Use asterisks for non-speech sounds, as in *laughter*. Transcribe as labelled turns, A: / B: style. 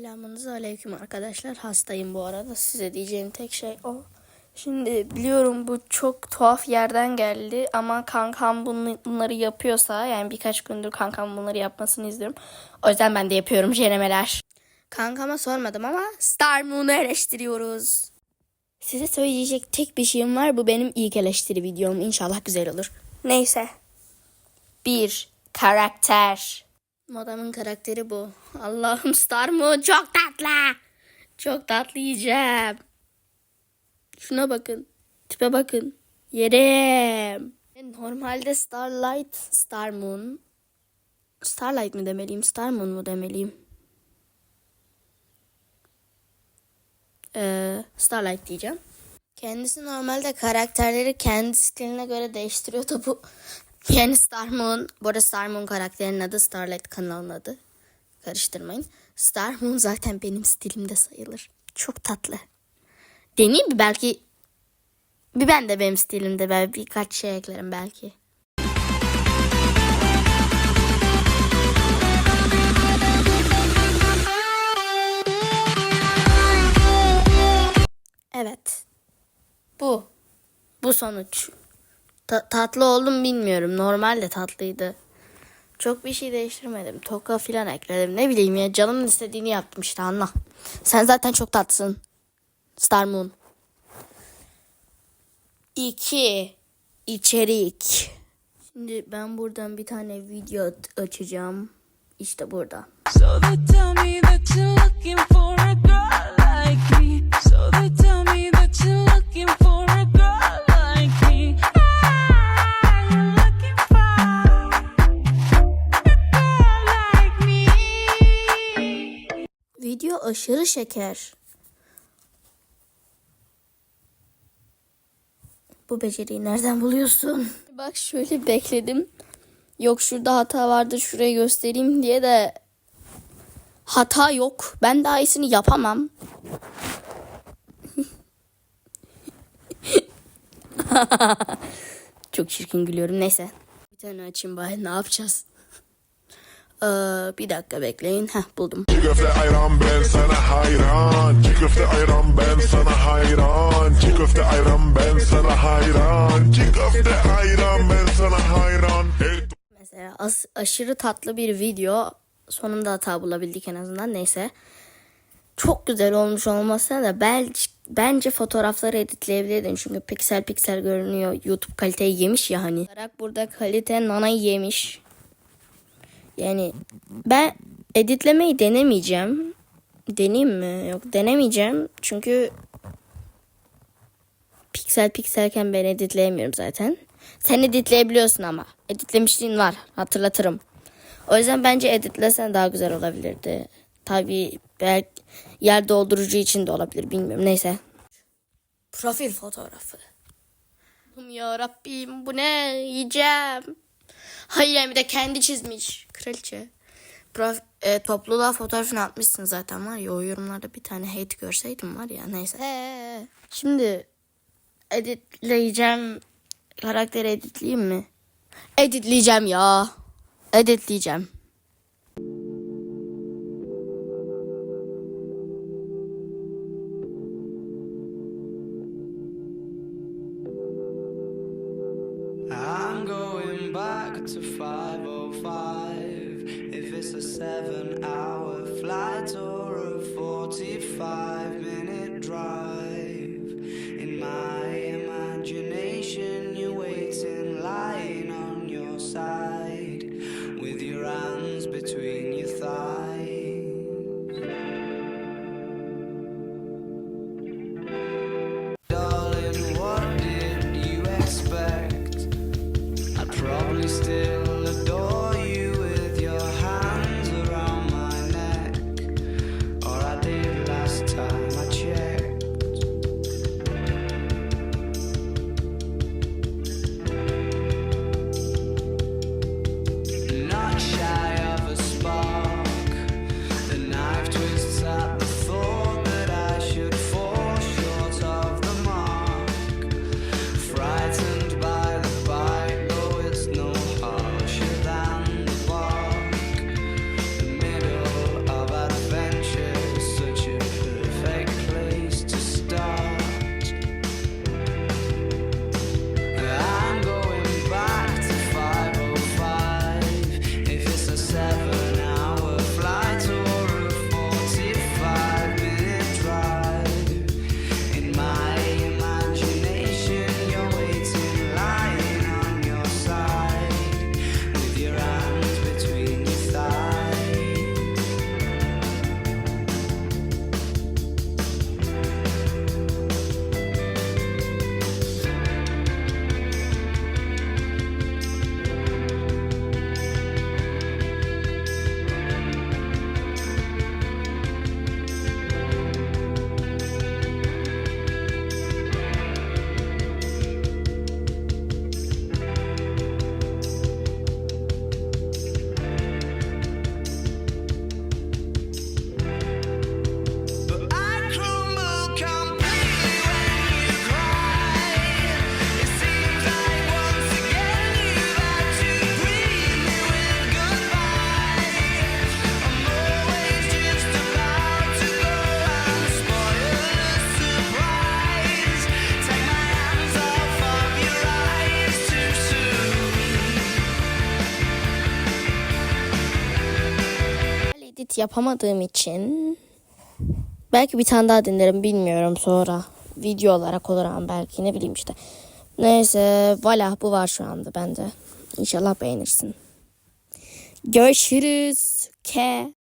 A: Selamınızı aleyküm arkadaşlar. Hastayım bu arada. Size diyeceğim tek şey o. Şimdi biliyorum bu çok tuhaf yerden geldi ama kankam bunları yapıyorsa yani birkaç gündür kankam bunları yapmasını izliyorum. O yüzden ben de yapıyorum cenemeler. Kankama sormadım ama Star Moon'u eleştiriyoruz. Size söyleyecek tek bir şeyim var. Bu benim ilk eleştiri videom. İnşallah güzel olur. Neyse. Bir karakter. Modamın karakteri bu. Allah'ım Star Moon çok tatlı. Çok tatlı yiyeceğim. Şuna bakın. Tipe bakın. Yerim. Normalde Starlight, Star Moon. Starlight mı demeliyim, Star Moon mu demeliyim? Ee, Starlight diyeceğim. Kendisi normalde karakterleri kendi stiline göre değiştiriyor da bu yani Star Moon, bu arada Star Moon karakterinin adı Starlight kanalının adı. Karıştırmayın. Star Moon zaten benim stilimde sayılır. Çok tatlı. Deneyeyim mi belki bir ben de benim stilimde ben birkaç şey eklerim belki. Evet. Bu. Bu sonuç. Ta- tatlı oldum bilmiyorum. Normalde tatlıydı. Çok bir şey değiştirmedim. Toka filan ekledim. Ne bileyim ya canımın istediğini yaptım işte anla. Sen zaten çok tatlısın. Star Moon. 2. İçerik. Şimdi ben buradan bir tane video açacağım. İşte burada.
B: So they tell me that you're looking for a
A: aşırı şeker. Bu beceriyi nereden buluyorsun? Bak şöyle bekledim. Yok şurada hata vardı şuraya göstereyim diye de hata yok. Ben daha iyisini yapamam. *laughs* Çok çirkin gülüyorum. Neyse. Bir tane açayım bari ne yapacağız? Ee, bir dakika bekleyin. Heh buldum.
C: Çiğ köfte ayran ben sana hayran Çiğ köfte ayran ben sana hayran Çiğ köfte ayran ben sana hayran Çiğ köfte ayran ben sana hayran
A: Mesela as- aşırı tatlı bir video. Sonunda hata bulabildik en azından. Neyse. Çok güzel olmuş olmasına da belki bence fotoğrafları editleyebilirdin. Çünkü piksel piksel görünüyor. YouTube kaliteyi yemiş ya hani. Burada kalite nanayı yemiş. Yani ben editlemeyi denemeyeceğim. Deneyeyim mi? Yok denemeyeceğim. Çünkü piksel pikselken ben editleyemiyorum zaten. Sen editleyebiliyorsun ama. Editlemişliğin var. Hatırlatırım. O yüzden bence editlesen daha güzel olabilirdi. Tabii belki yer doldurucu için de olabilir bilmiyorum. Neyse. Profil fotoğrafı. Ya Rabbim bu ne? Yiyeceğim. Hayır yani bir de kendi çizmiş. Kraliçe. Prof, e, topluluğa fotoğrafını atmışsın zaten var ya o yorumlarda bir tane hate görseydim var ya neyse. Ee, Şimdi editleyeceğim. Karakteri editleyeyim mi? Editleyeceğim ya. Editleyeceğim.
D: Back to 505 If it's a seven hour flight or a 45 minute drive
A: yapamadığım için belki bir tane daha dinlerim bilmiyorum sonra. Video olarak olur ama belki ne bileyim işte. Neyse valla bu var şu anda bende. İnşallah beğenirsin. Görüşürüz. Ke.